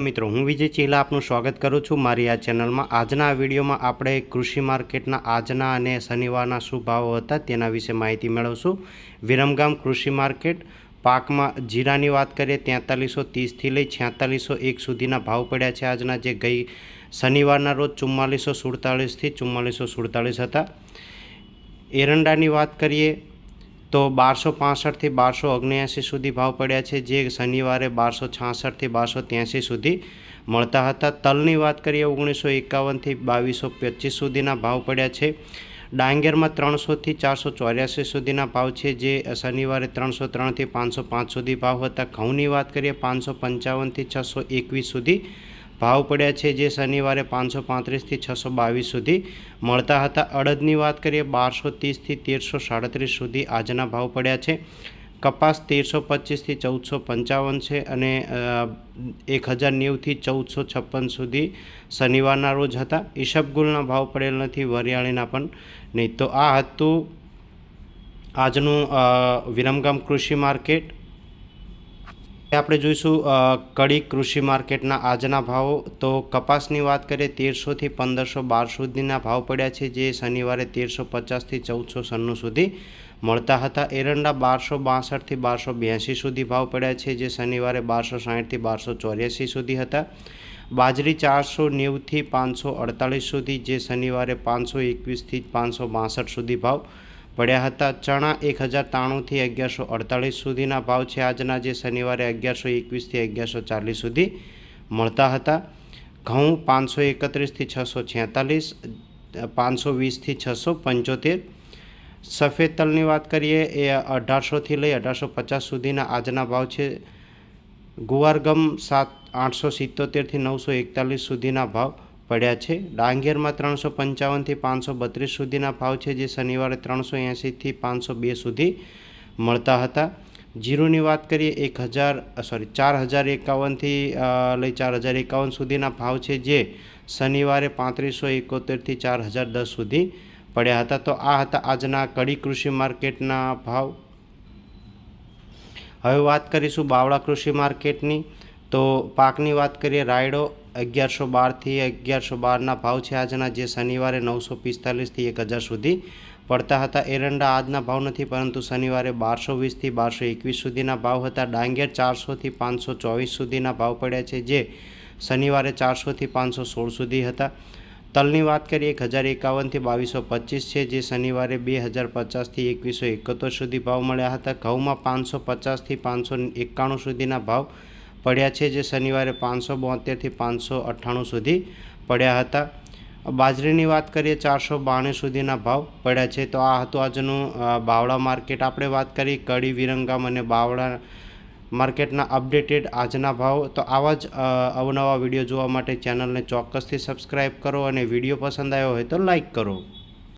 મિત્રો, હું વિજય ચેલા આપનું સ્વાગત કરું છું. મારી આ ચેનલમાં આજના વિડીયોમાં આપણે કૃષિ માર્કેટના આજના અને શનિવારના શું ભાવો હતા તેના વિશે માહિતી મેળવશું. વિરમગામ કૃષિ માર્કેટ, પાકમાં જીરાની વાત કરીએ, તેતાલીસો ત્રીસથી લઈ છેતાલીસો એક સુધીના ભાવ પડ્યા છે આજના, જે ગઈ શનિવારના રોજ ચુમ્માલીસો સુડતાલીસથી ચુમ્માલીસો સુડતાલીસ હતા. એરંડાની વાત કરીએ તો બારસો પાસઠથી બારસો ઓગણ્યાસી સુધી ભાવ પડ્યા છે. જે શનિવારે બારસો છાસઠથી બારસો ત્યાંસી સુધી મળતા હતા. તલની વાત કરીએ, ઓગણીસો એકાવનથી બાવીસો પચીસ સુધીના ભાવ પડ્યા છે. ડાંગેરમાં ત્રણસોથી ચારસો ચોર્યાસી સુધીના ભાવ છે. જે શનિવારે ત્રણસો ત્રણથી પાંચસો પાંચ સુધી ભાવ હતા. ઘઉંની વાત કરીએ, પાંચસો પંચાવનથી છસો એકવીસ સુધી ભાવ પડ્યા છે જે શનિવારે પાંચસો પાંત્રીસથી છસો બાવીસ સુધી મળતા હતા. અડદની વાત કરીએ, બારસો ત્રીસથી તેરસો સાડત્રીસ સુધી આજના ભાવ પડ્યા છે. કપાસ તેરસો પચીસથી ચૌદસો પંચાવન છે અને એક હજાર નેવુંથી ચૌદસો છપ્પન સુધી શનિવારના રોજ હતા. ઈશબગુલના ભાવ પડેલ નથી, વરિયાળીના પણ નહીં. તો આ હતું આજનું વિરમગામ કૃષિ માર્કેટ. આપણે જોઈશું કડી કૃષિ માર્કેટના આજના ભાવો. તો કપાસની વાત કરીએ, તેરસોથી પંદરસો બાર સુધીના ભાવ પડ્યા છે, જે શનિવારે તેરસો પચાસથી ચૌદસો સન્નું સુધી મળતા હતા. એરંડા બારસો બાસઠથી બારસો બ્યાસી સુધી ભાવ પડ્યા છે, જે શનિવારે બારસો સાહીઠથી બારસો ચોર્યાસી સુધી હતા. બાજરી ચારસો નેવુંથી પાંચસો અડતાલીસ સુધી, જે શનિવારે પાંચસો એકવીસથી પાંચસો બાસઠ સુધી ભાવ પડ્યા હતા. ચણા એક હજાર ત્રાણુંથી અગિયારસો અડતાલીસ સુધીના ભાવ છે. આજના જે શનિવારે અગિયારસો એકવીસથી અગિયારસો ચાલીસ સુધી મળતા હતા. ઘઉં પાંચસો એકત્રીસથી છસો છેતાલીસ, પાંચસો વીસથી છસો પંચોતેર. સફેદ તલની વાત કરીએ, એ અઢારસોથી લઈ અઢારસો પચાસ સુધીના આજના ભાવ છે. ગુવારગમ સાત, આઠસો સિત્તોતેરથી નવસો એકતાલીસ સુધીના ભાવ. પડ્યા છે. ડાંગેરમાં ત્રણસો પંચાવનથી પાંચસો બત્રીસ સુધીના ભાવ છે, જે શનિવારે ત્રણસો એંશીથી પાંચસો બે સુધી મળતા હતા. જીરુની વાત કરીએ, એક હજાર સોરી ચાર હજાર એકાવનથી લઈ ચાર હજાર એકાવન સુધીના ભાવ છે, જે શનિવારે પાંત્રીસો એકોતેરથી ચાર હજાર દસ સુધી પડ્યા હતા. તો આ હતા આજના કડી કૃષિ માર્કેટના ભાવ. હવે વાત કરીશું બાવળા કૃષિ માર્કેટની. તો પાકની વાત કરીએ, રાયડો અગિયારસો બારથી અગિયારસો બારના ભાવ છે. આજના જે શનિવારે નવસો પિસ્તાલીસથી એક હજાર સુધી પડતા હતા. એરંડા આજના ભાવ નથી, પરંતુ શનિવારે બારસો વીસથી બારસો એકવીસ સુધીના ભાવ હતા. ડાંગેર ચારસોથી પાંચસો ચોવીસ સુધીના ભાવ પડ્યા છે, જે શનિવારે ચારસોથી પાંચસો સોળ સુધી હતા. તલની વાત કરીએ, એક હજાર એકાવનથી બાવીસો પચીસ છે, જે શનિવારે બે હજાર પચાસથી એકવીસો એકોતેર સુધી ભાવ મળ્યા હતા. ઘઉંમાં પાંચસો પચાસથી પાંચસો એકાણું સુધીના ભાવ પડ્યા છે જે શનિવારે પાંચસો બોતેરથી પાંચસો અઠ્ઠાણું સુધી પડ્યા હતા. બાજરીની વાત કરીએ, ચારસો બાણું સુધીના ભાવ પડ્યા છે. તો આ હતું આજનું બાવળા માર્કેટ. આપણે વાત કરી કડી વિરંગામ અને બાવળા માર્કેટના અપડેટેડ આજના ભાવ. તો આવા જ અવનવા વીડિયો જોવા માટે ચેનલને ચોક્કસથી સબસ્ક્રાઈબ કરો અને વીડિયો પસંદ આવ્યો હોય તો લાઈક કરો.